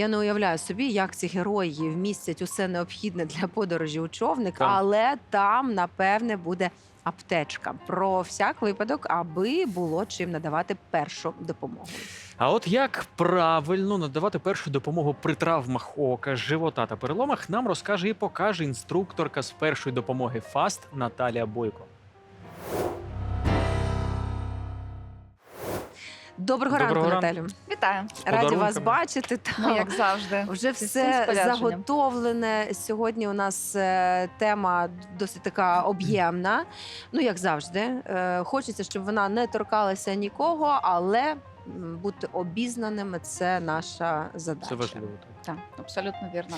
Я не уявляю собі, як ці герої вмістять усе необхідне для подорожі у човник, Так. але там, напевне, буде аптечка про всяк випадок, аби було чим надавати першу допомогу. А от як правильно надавати першу допомогу при травмах ока, живота та переломах, нам розкаже і покаже інструкторка з першої допомоги ФАСТ Наталія Бойко. Доброго, Доброго ранку. Наталю. Вітаю. Раді вас бачити. Та, Ну, як завжди. Вже все заготовлене. Сьогодні у нас е, тема досить така об'ємна. Ну, як завжди. Е, Хочеться, щоб вона не торкалася нікого, але бути обізнаними це наша задача. Це важливо. Так, абсолютно вірно.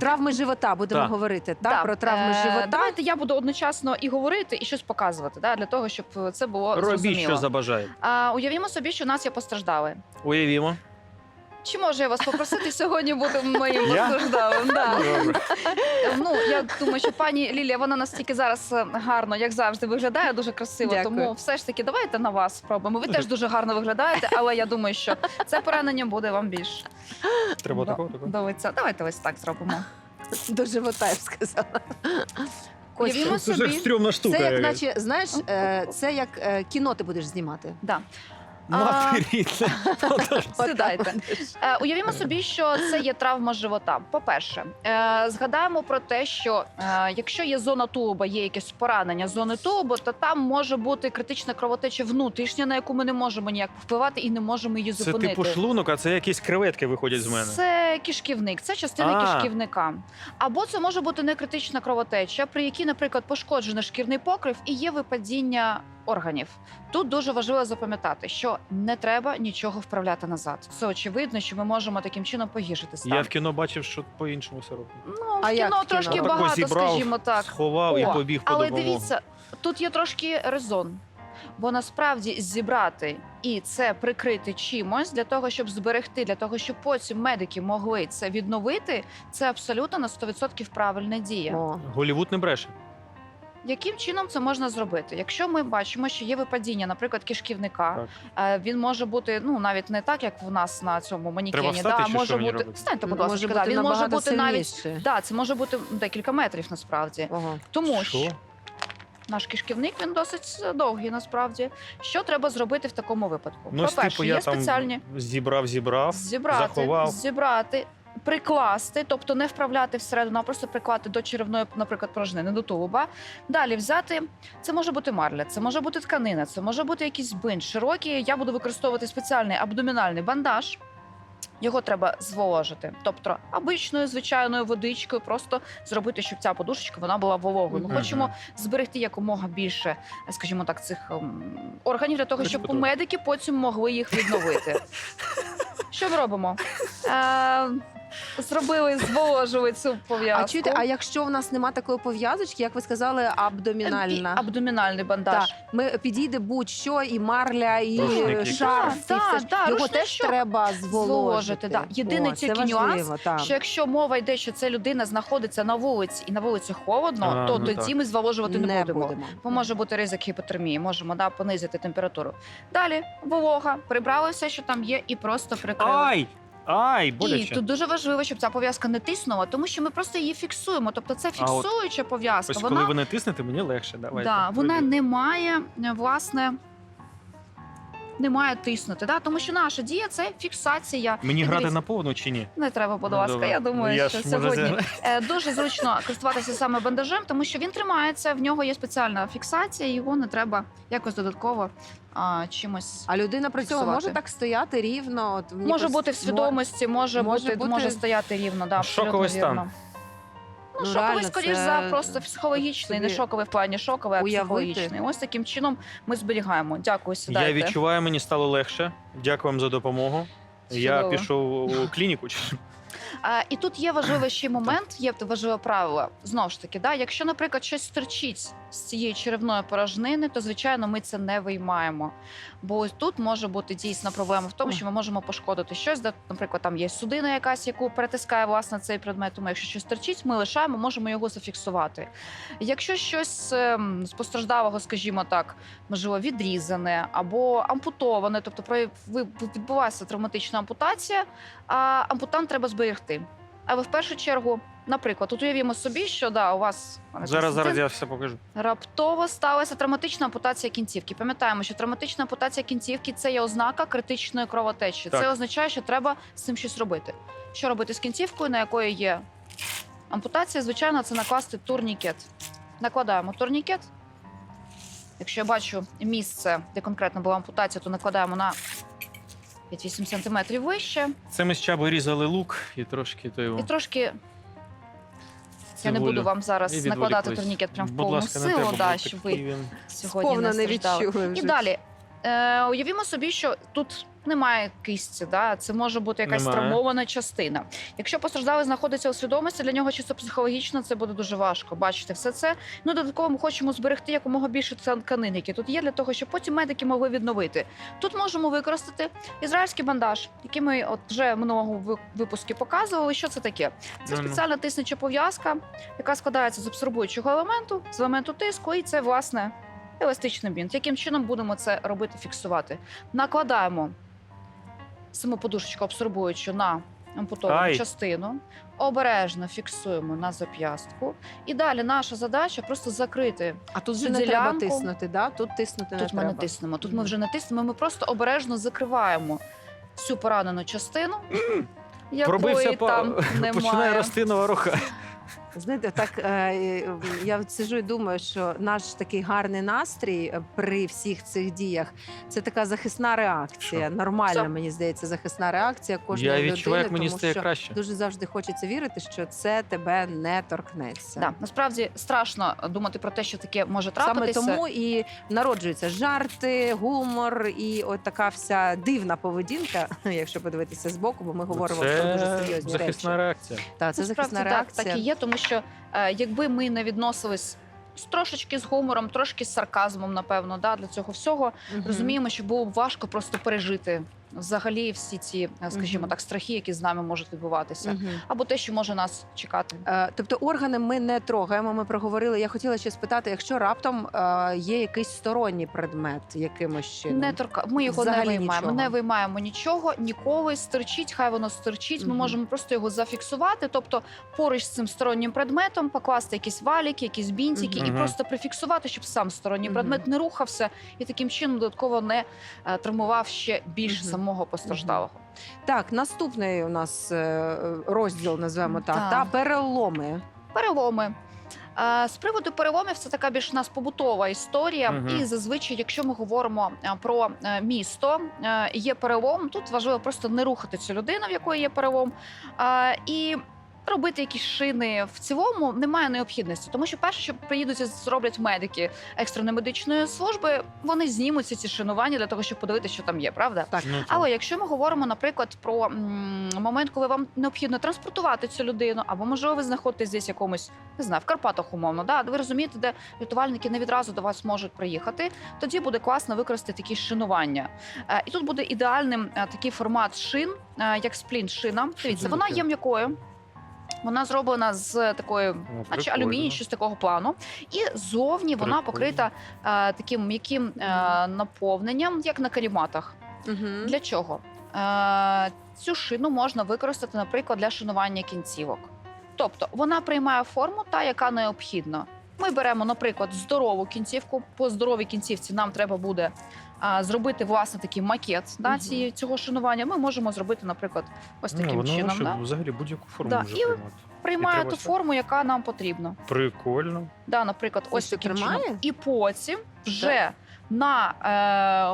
Травми живота будемо Так. говорити. Так, Да. про травми Е, живота. Давайте я буду одночасно і говорити, і щось показувати, да, для того, щоб це було Робіть, зрозуміло. що забажаєте. А, уявімо собі, що у нас є постраждали. Уявімо. Чи можу я вас попросити сьогодні бути моїм Я? постраждалим? Да. Добре. Ну я думаю, що пані Лілія, вона настільки зараз е, гарно, як завжди, виглядає дуже красиво. Дякую. Тому все ж таки давайте на вас спробуємо. Ви теж дуже гарно виглядаєте, але я думаю, що це поранення буде вам більш Треба такого такого. до лиця. Давайте ось так зробимо. До живота, я б сказала. Уявімо Костя, собі. стрьомна штука. це як наче, знаєш, е, це як е, кіно ти будеш знімати. Да. Мати рідна. Сідайте. Е, уявімо собі, що це є травма живота. По-перше, е, згадаємо про те, що е, якщо є зона тулуба, є якесь поранення зони тулубу, то там може бути критична кровотеча внутрішня, на яку ми не можемо ніяк впливати і не можемо її Це зупинити. типу шлунок, а це якісь креветки виходять з мене. Це кишківник, це частина А. кишківника. Або це може бути некритична кровотеча, при якій, наприклад, пошкоджений шкірний покрив і є випадіння органів. Тут дуже важливо запам'ятати, що не треба нічого вправляти назад. Це очевидно, що ми можемо таким чином погіршити стан. Я в кіно бачив, що по-іншому все робить. Ну, А в як кіно в трошки Отако багато, зібрав, скажімо так. Сховав і побіг по Але допомогу. дивіться, тут є трошки резон. Бо насправді зібрати і це прикрити чимось для того, щоб зберегти, для того, щоб потім медики могли це відновити, це абсолютно на 100% правильна дія. О. Голівуд не бреше. Яким чином це можна зробити? Якщо ми бачимо, що є випадіння, наприклад, кишківника, е, він може бути ну навіть не так, як в нас на цьому манікені. Треба встати да, чи може що мені бути робити? станьте, будь Може ласка, бути він може набагато бути навіть сильніше. да, це може бути декілька метрів насправді. Ого. Тому Що? що наш кишківник він досить довгий насправді. Що треба зробити в такому випадку? Ну, По-перше, типу, я є там спеціальні зібрав, зібрав, зібрати, заховав. зібрати, прикласти, тобто не вправляти всередину, а просто прикласти до черевної, наприклад, порожнини, до тулуба. Далі взяти це може бути марля, це може бути тканина, це може бути якийсь бинт широкий. Я буду використовувати спеціальний абдомінальний бандаж. Його треба зволожити, тобто обичною звичайною водичкою, просто зробити, щоб ця подушечка вона була вологою. Ми хочемо зберегти якомога більше, скажімо так, цих ем, органів для того, щоб медики потім могли їх відновити. Що ми робимо? Е, зробили, зволожили цю пов'язку. А чуєте, а якщо в нас нема такої пов'язочки, як ви сказали, абдомінальна? Бі- Абдомінальний бандаж. Так, ми підійде будь-що, і марля, і Рушник шарф, і все Да, ж. його рушничок. теж треба зволожити. Зволожити, да. Єдиний О, це тільки важливо, нюанс, так. Що якщо мова йде, що ця людина знаходиться на вулиці і на вулиці холодно, А, то ну тоді так. ми зволожувати не, не будемо. будемо. Бо може бути ризик гіпотермії, можемо да, понизити температуру. Далі волога, прибрали все, що там є, і просто прикрили. Ай! Ай, І боляче. тут дуже важливо, щоб ця пов'язка не тиснула, тому що ми просто її фіксуємо. Тобто це А от фіксуюча пов'язка. Ось вона коли ви не тиснете, мені легше. Давайте. да, вона не має е, власне. Не має тиснути, да? тому що наша дія це фіксація. Мені грати на повну чи ні? Не треба, будь Ну, ласка. добре. Я думаю, Ну, я що сьогодні це- е, дуже зручно користуватися саме бандажем, тому що він тримається, в нього є спеціальна фіксація, його не треба якось додатково а, чимось. А людина при цьому може так стояти рівно. От Може бути в свідомості, може, може бути, бути- може стояти рівно. Да, Шоковий стан. вірно. Ну, Ну, шоковий, скоріш це за просто психологічний, не собі шоковий в плані шоковий, а уявити. психологічний. Ось таким чином ми зберігаємо. Дякую, сідайте. Я відчуваю, мені стало легше. Дякую вам за допомогу. Я пішов у клініку. чи- А, і тут є важливий ще момент, є важливе правило. Знову ж таки, да, якщо, наприклад, щось стерчить з цієї черевної порожнини, то звичайно ми це не виймаємо. Бо ось тут може бути дійсна проблема в тому, що ми можемо пошкодити щось, де, наприклад, там є судина якась, яку перетискає власне цей предмет. Тому якщо щось торчить, ми лишаємо, можемо його зафіксувати. Якщо щось ем, з постраждалого, скажімо так, можливо, відрізане або ампутоване, тобто про- відбувається травматична ампутація, а ампутант треба зберегти. Але в першу чергу, наприклад, тут уявімо собі, що да, у вас пане Зараз, зараз я все покажу. раптово сталася травматична ампутація кінцівки. Пам'ятаємо, що травматична ампутація кінцівки це є ознака критичної кровотечі. Так. Це означає, що треба з цим щось робити. Що робити з кінцівкою, на якої є ампутація? Звичайно, це накласти турнікет. Накладаємо турнікет. Якщо я бачу місце, де конкретно була ампутація, то накладаємо на 5-8 см вище. Це ми з чабою різали лук і трошки то його. І трошки я не буду вам зараз накладати турнікет прям в повну ласка, силу, треба, да, щоб ви сьогодні не страждали. відчули І далі. Е, уявімо собі, що тут немає кисті, да? це може бути якась Немає. травмована частина. Якщо постраждалий знаходиться у свідомості, для нього чисто психологічно це буде дуже важко. Бачите, все це. Ну, додатково ми хочемо зберегти якомога більше тканин, які тут є, для того, щоб потім медики могли відновити. Тут можемо використати ізраїльський бандаж, який ми от вже минулого випуску показували. Що це таке? Це спеціальна тиснуча пов'язка, яка складається з абсорбуючого елементу, з елементу тиску, і це власне еластичний бінт. Яким чином будемо це робити, фіксувати? Накладаємо саму подушечку абсорбуючу на ампутовану Ай. частину, обережно фіксуємо на зап'ястку. І далі наша задача просто закрити. А тут вже не треба ділянку. тиснути, да? Тут тиснути не Тут ми не треба. тиснемо. Тут ми Мгм. вже не тиснемо. Ми просто обережно закриваємо всю поранену частину. Пробився Якої па- там починає рости нова рука. Знаєте, так е, я сижу і думаю, що наш такий гарний настрій е, при всіх цих діях це така захисна реакція. Що? Нормальна, Все. мені здається, захисна реакція кожної Я людини. як мені тому стає що краще. Дуже завжди хочеться вірити, що це тебе не торкнеться. Да, насправді страшно думати про те, що таке може Саме трапитися. тому і народжуються жарти, гумор і от така вся дивна поведінка, якщо подивитися збоку, бо ми говоримо про дуже Це серйозні захисна речі. реакція. Так, це Насправді, захисна так, реакція. так і є, тому що е, якби ми не відносились з трошечки з гумором, трошки з сарказмом, напевно, да, для цього всього, Мгм. розуміємо, що було б важко просто пережити взагалі всі ці, е, скажімо так, страхи, які з нами можуть відбуватися, або те, що може нас чекати. Е, Тобто органи ми не трогаємо. Ми проговорили. Я хотіла ще спитати, якщо раптом е, є якийсь сторонній предмет, якимось чином. Не торка... Ми його Взагалі не виймаємо. нічого. Не виймаємо нічого, ніколи стерчить, хай воно стерчить. Ми можемо просто його зафіксувати. Тобто поруч з цим стороннім предметом покласти якісь валіки, якісь бінтики і просто прифіксувати, щоб сам сторонній предмет не рухався і таким чином додатково не е, травмував ще більш Мгм. Самого постраждалого. Так, наступний у нас е, розділ, назвемо так. Так. Та переломи. Переломи. Е, З приводу переломів це така більш у нас побутова історія. Мгм. І зазвичай, якщо ми говоримо е, про е, місто, е, є перелом. Тут важливо просто не рухати цю людину, в якої є перелом. е, І робити якісь шини в цілому немає необхідності, тому що перше, що приїдуть і зроблять медики екстреної медичної служби, вони знімуться ці шинування для того, щоб подивитися, що там є, правда? Так. Ну, Але якщо ми говоримо, наприклад, про м, момент, коли вам необхідно транспортувати цю людину, або можливо ви знаходитесь десь в якомусь, не знаю, в Карпатах умовно, да, ви розумієте, де рятувальники не відразу до вас можуть приїхати, тоді буде класно використати такі шинування. Е, і тут буде ідеальним е, такий формат шин, е, як сплінт шина. Дивіться, вона є м'якою. Вона зроблена з такої О, наче прикольно. алюміній, щось такого плану. І зовні вона покрита е, таким м'яким е, наповненням, як на каріматах. Мгм. Для чого? Е, цю шину можна використати, наприклад, для шинування кінцівок. Тобто вона приймає форму та, яка необхідна. Ми беремо, наприклад, здорову кінцівку. По здоровій кінцівці нам треба буде зробити власне такий макет да, цієї, цього шанування, Ми можемо зробити, наприклад, ось Ну, таким ну, чином. лише Да? взагалі будь-яку форму Да, може і- приймати. Приймає ту форму, яка нам потрібна. Прикольно. Да, наприклад, ось таким чином. І потім вже на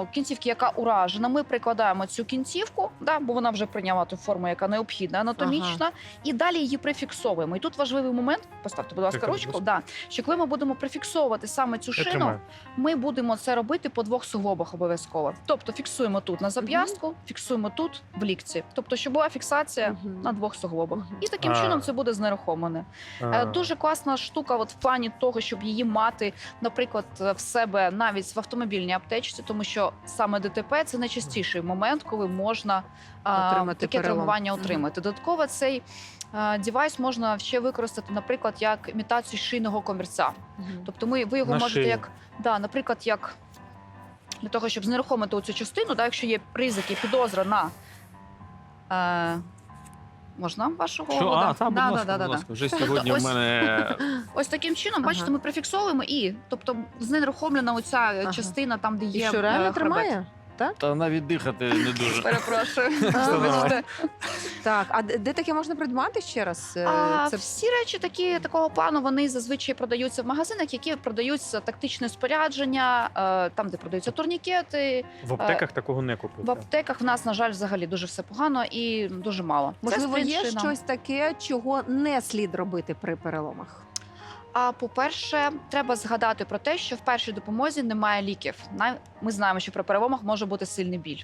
е, кінцівці, яка уражена, ми прикладаємо цю кінцівку, да, бо вона вже прийняла ту форму, яка необхідна, анатомічна, і далі її прифіксовуємо. І тут важливий момент, поставте, будь ласка, Так, будь ручку, ласка. да, що коли ми будемо прифіксовувати саме цю Я шину, тримаю. ми будемо це робити по двох суглобах обов'язково. Тобто фіксуємо тут на зап'ястку, фіксуємо тут в лікці. Тобто, щоб була фіксація Мгм. на двох суглобах. Мгм. І таким А. чином це буде знерухомлене. Е, Дуже класна штука, от в плані того, щоб її мати, наприклад, в себе навіть в автомобільній аптечці, тому що саме ДТП це найчастіший момент, коли можна Отримати таке перелом. травмування отримати. Додатково цей девайс можна ще використати, наприклад, як імітацію шийного комірця. Тобто, ми ви його На можете шию. як да, наприклад, як для того, щоб знерухомити оцю частину, да, якщо є ризики, підозра на. Е, Можна вашу Що? голову? А, та, будь Да, ласка, да, да, будь да. ласка. Вже сьогодні в ось- мене Ось таким чином, Ага. бачите, ми профіксовуємо і, тобто, знерухомлена оця Ага. частина там, де І є що е, реально хребет. тримає? Та навіть дихати не дуже. Перепрошую. Вибачте. Так, а де де таке можна придбати ще раз? Е, А, Це Всі речі такі такого плану вони зазвичай продаються в магазинах, які продаються тактичне спорядження, е, там, де продаються турнікети. В аптеках такого не В купити. аптеках в нас, на жаль, взагалі дуже все погано і дуже мало. Це можливо є щось таке, чого не слід робити при переломах. А по-перше, треба згадати про те, що в першій допомозі немає ліків. На- Ми знаємо, що при переломах може бути сильний біль,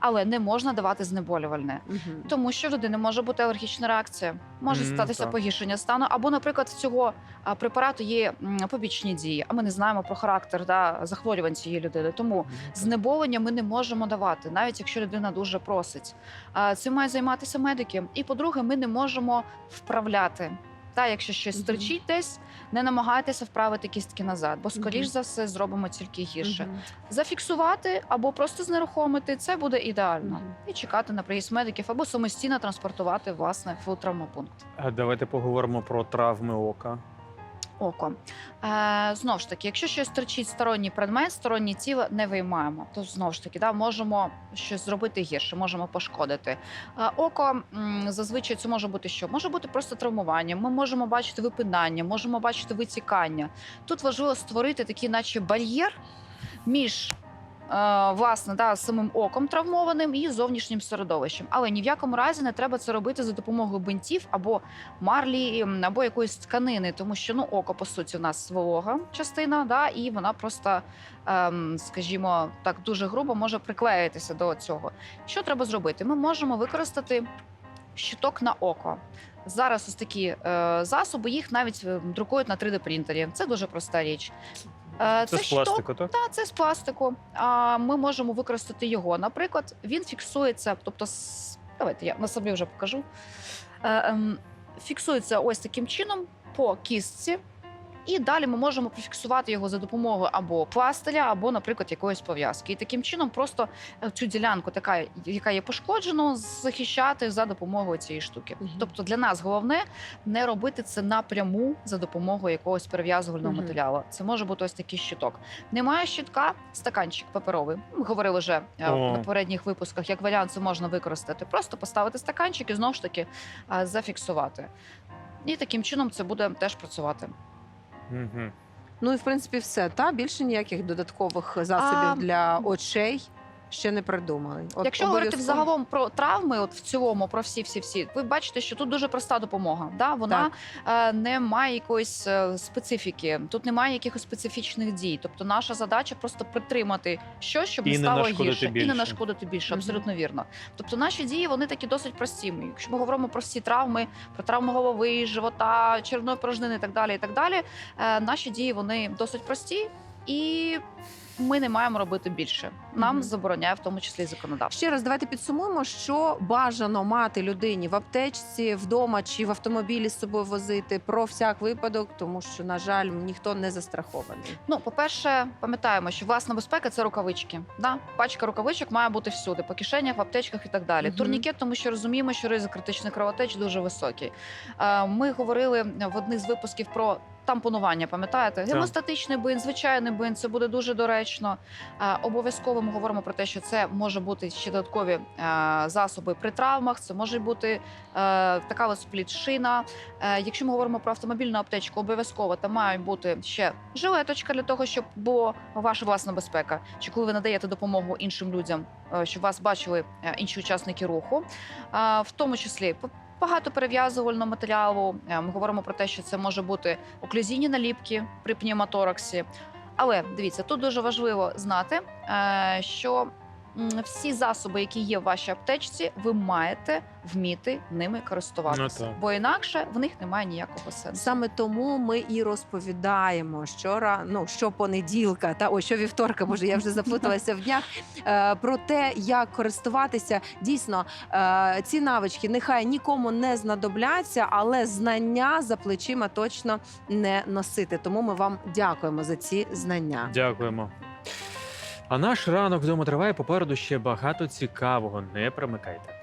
але не можна давати знеболювальне. Мгм. Тому що в людини може бути алергічна реакція, може Мгм, статися так. погіршення стану, або, наприклад, в цього препарату є побічні дії, а ми не знаємо про характер да, захворювань цієї людини. Тому знеболення ми не можемо давати, навіть якщо людина дуже просить. Цим мають займатися медики. І по-друге, ми не можемо вправляти. Та, якщо щось стерчить десь, не намагайтеся вправити кістки назад, бо скоріш за все зробимо тільки гірше. Зафіксувати або просто знерухомити це буде ідеально. І чекати на приїзд медиків або самостійно транспортувати власне в травмопункт. Давайте поговоримо про травми ока. Око. Е, знову ж таки, якщо щось торчить сторонній предмет, сторонні тіло не виймаємо. То знову ж таки, да, можемо щось зробити гірше, можемо пошкодити. Е, око м, зазвичай це може бути що? Може бути просто травмування. Ми можемо бачити випинання, можемо бачити витікання. Тут важливо створити такий, наче бар'єр між. Е, Власне, да, самим оком травмованим і зовнішнім середовищем, але ні в якому разі не треба це робити за допомогою бинтів або марлі або якоїсь тканини, тому що ну око по суті у нас волога частина, да, і вона просто, ем, скажімо, так дуже грубо може приклеїтися до цього. Що треба зробити? Ми можемо використати щиток на око. Зараз ось такі е, засоби, їх навіть е, друкують на 3D принтері. Це дуже проста річ. Е, Це з щиток, пластику, так? Так, це з пластику. А ми можемо використати його. Наприклад, він фіксується, тобто, давайте я на собі вже покажу. Е, ем, фіксується ось таким чином по кістці. І далі ми можемо профіксувати його за допомогою або пластиря, або, наприклад, якоїсь пов'язки. І таким чином просто е, цю ділянку, така, яка є пошкоджена, захищати за допомогою цієї штуки. Мгм. Тобто для нас головне не робити це напряму за допомогою якогось перев'язувального Мгм. матеріалу. Це може бути ось такий щиток. Немає щитка, стаканчик паперовий. Ми говорили вже е, О. на попередніх випусках, як варіант це можна використати. Просто поставити стаканчик і знову ж таки е, зафіксувати. І таким чином це буде теж працювати. Угу. Ну і в принципі все. Та більше ніяких додаткових засобів А, для очей ще не придумали. От Якщо говорити обов'язково- взагалом про травми, от в цілому про всі, всі, всі, ви бачите, що тут дуже проста допомога. Да? Вона е, не має якоїсь е, специфіки, тут немає якихось специфічних дій. Тобто, наша задача просто притримати щось, щоб І не не стало нашкодити гірше, і більше. не нашкодити більше. Мгм. Абсолютно вірно. Тобто, наші дії вони такі досить прості. Ми- Якщо ми говоримо про всі травми, про травми голови, живота, червної порожнини і так далі. І так далі. Е, наші дії вони досить прості і. Ми не маємо робити більше. Нам Мгм. забороняє в тому числі і законодавство. Ще раз давайте підсумуємо, що бажано мати людині в аптечці, вдома чи в автомобілі з собою возити про всяк випадок, тому що, на жаль, ніхто не застрахований. Ну, по-перше, пам'ятаємо, що власна безпека це рукавички. Да? Пачка рукавичок має бути всюди, по кишенях, в аптечках і так далі. Мгм. Турнікет, тому що розуміємо, що ризик критичних кровотеч дуже високий. Е, Ми говорили в одних з випусків про тампонування, пам'ятаєте? Гемостатичний бин, звичайний бин, це буде дуже доречно. Обов'язково ми говоримо про те, що це може бути ще додаткові е, засоби при травмах. Це може бути е, така ось сплітшина. Е, Якщо ми говоримо про автомобільну аптечку, обов'язково там має бути ще жилеточка для того, щоб була ваша власна безпека. Чи коли ви надаєте допомогу іншим людям, щоб вас бачили інші учасники руху, в тому числі багато перев'язувального матеріалу. Е, Ми говоримо про те, що це може бути оклюзійні наліпки при пневмотораксі. Але дивіться, тут дуже важливо знати, е, що всі засоби, які є в вашій аптечці, ви маєте вміти ними користуватися, Ну, бо інакше в них немає ніякого сенсу. Саме тому ми і розповідаємо щора, ну що понеділка, та ой, що вівторка, боже, я вже заплуталася в днях. Е, про те, як користуватися. Дійсно, е, ці навички нехай нікому не знадобляться, але знання за плечима точно не носити. Тому ми вам дякуємо за ці знання. Дякуємо. А наш ранок вдома триває попереду ще багато цікавого. Не примикайте.